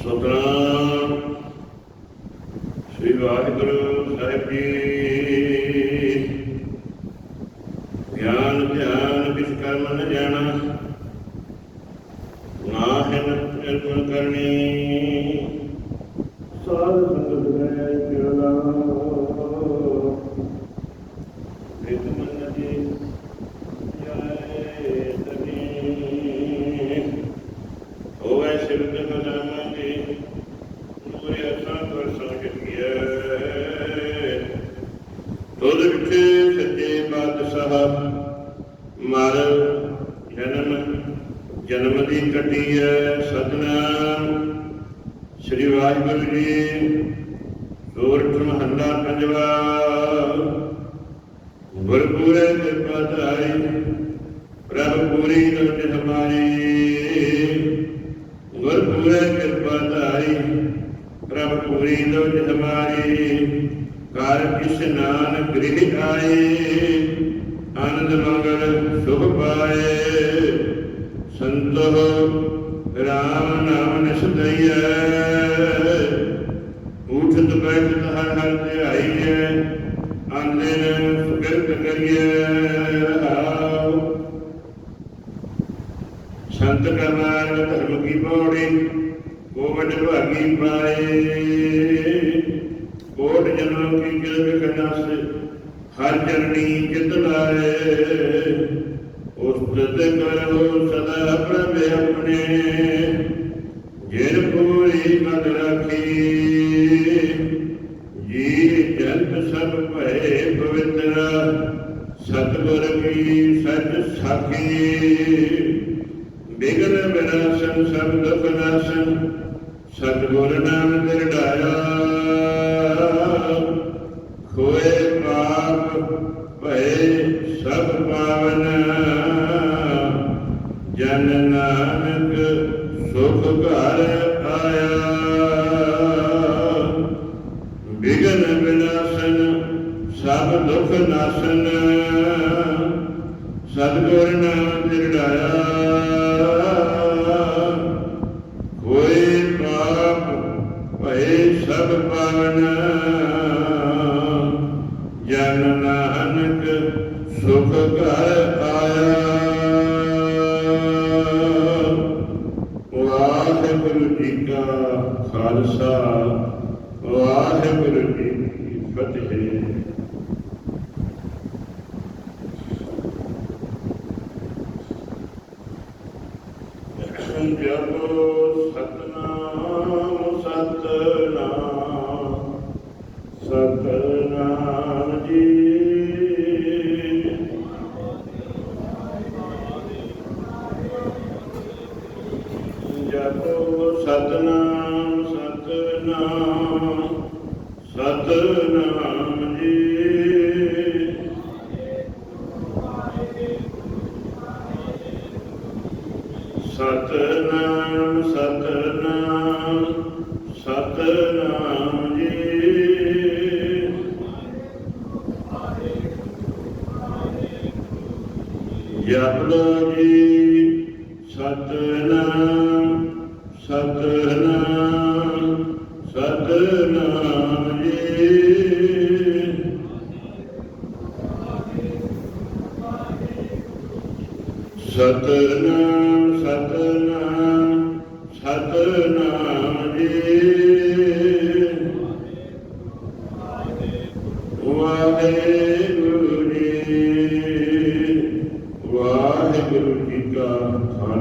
ਸਤਨਾਮ। ਸ੍ਰੀ ਵਾਹਿਗੁਰੂ ਸਾਹਿਬ ਜੀ। ਗਿਆਨ ਧਿਆਨ ਕਿਛ ਕਰਮ ਨ ਜਾਣਾ ਨਾਹਿਨ ਨਿਰਗੁਣ ਕਰਨੀ। ਸਾਧ ਸੰਗਤ ਗਏ ਕਿਰਲਾ ਵਿਦ ਮਨ ਜੀ ਜੈ ਤੁਧ ਸੱਚੇ ਬਾਦਸ਼ਾਹ ਮਰ ਜਨਮ ਜਨਮ ਦੀ ਕੱਟੀ ਹੈ ਸਤਨਾਮ ਸ੍ਰੀ ਵਾਹਿਗੁਰੂ ਜੀ ਸੂਰਠ ਮਹੰਦਾ ਪੰਜਵਾ। ਗੁਰਪੂਰੇ ਕਿਰਪਾ ਧਾਰੀ ਪ੍ਰਭ ਪੂਰੀ ਲੋਚ ਹਮਾਰੀ ਗੁਰਪੂਰੇ ਕਿਰਪਾ ਧਾਰੀ ਪ੍ਰਭ ਪੂਰੀ ਲੋਚ ਹਮਾਰੀ ਕਰ ਕਿਸ ਨਾਨ ਗ੍ਰਹਿ ਆਏ, ਆਨੰਦ ਮੰਗਲ ਸੁਖ ਪਾਏ। ਸੰਤੋ ਰਾਮ ਨਾਮ ਨਿਸਤਈਐ ਉਠਤ ਬੈਠਤ ਹਰ ਹਰ ਧਿਆਈਐ, ਆਂਦੇ ਨੇ ਸੁਕਿਰਤ ਕਰੀਏ ਰਹਾਉ ਸੰਤ ਕਾ ਧਰਮ ਕੀ ਪੌੜੀ, ਕੋਵਡ ਭਾਗੀ ਪਾਏ। ਕੋਟ ਜਨਮ ਕੀ ਕਿਰਤ ਕਨਾਸ, ਹਰ ਚਰਣੀ ਚਿਤ ਲਾਏ ਉਸਤਤ ਕਰੋ ਸਦਾ ਪ੍ਰਭ ਆਪਣੇ। ਜਿਨ ਪੂਰੀ ਮਦ ਰਾਖੀ, ਜੀ ਜੰਤ ਸਭ ਭਏ ਪਵਿੱਤਰ, ਸਤਿਗੁਰ ਕੀ ਸੱਚ ਸਾਖੀ। ਹੋਏ ਪਾਪ, ਭਏ ਸਭ ਪਾਵਨ। ਜਨ ਨਾਨਕ ਸੁਖ ਘਰ ਆਇਆ। ਬਿਗਨ ਬਿਨਾਸ਼ਨ ਸਭ ਦੁਖ ਨਾਸ਼ਨ। ਸਤਿਗੁਰ ਨਾਮ ਦਿਰੜਾਇਆ ਕੋਈ ਪਾਪ, ਭਏ ਸਭ ਪਾਵਨ। ਜਨ ਨਾਨਕ ਸੁਖ ਘਰ ਆਇਆ। ਵਾਹਿਗੁਰੂ ਜੀ ਕਾ ਖਾਲਸਾ, ਵਾਹਿਗੁਰੂ ਜੀ ਕੀ ਫਤਿਹ। ਜਪੋ ਸਤਨਾਮ ਸਤਨਾਮ। ਸਤਨਾਮ ਜੀ ਜਪੋ ਸਤਨਾਮ ਸਤਨਾਮ ਸਤਨਾਮ ਜੀ ਸਤਨਾਮ ਸਤਨਾਮ ਸਤਨਾਮ ਜਪ ਜੀ ਸਤਨਾਮ ਸਤਨਾਮ ਸਤਨਾਮ ਜੀ। ਸਤਨਾਮ ਸਤਨਾਮ ਸਤਨਾਮ ਜੀ। ਵਾਹਿਗੁਰੂ।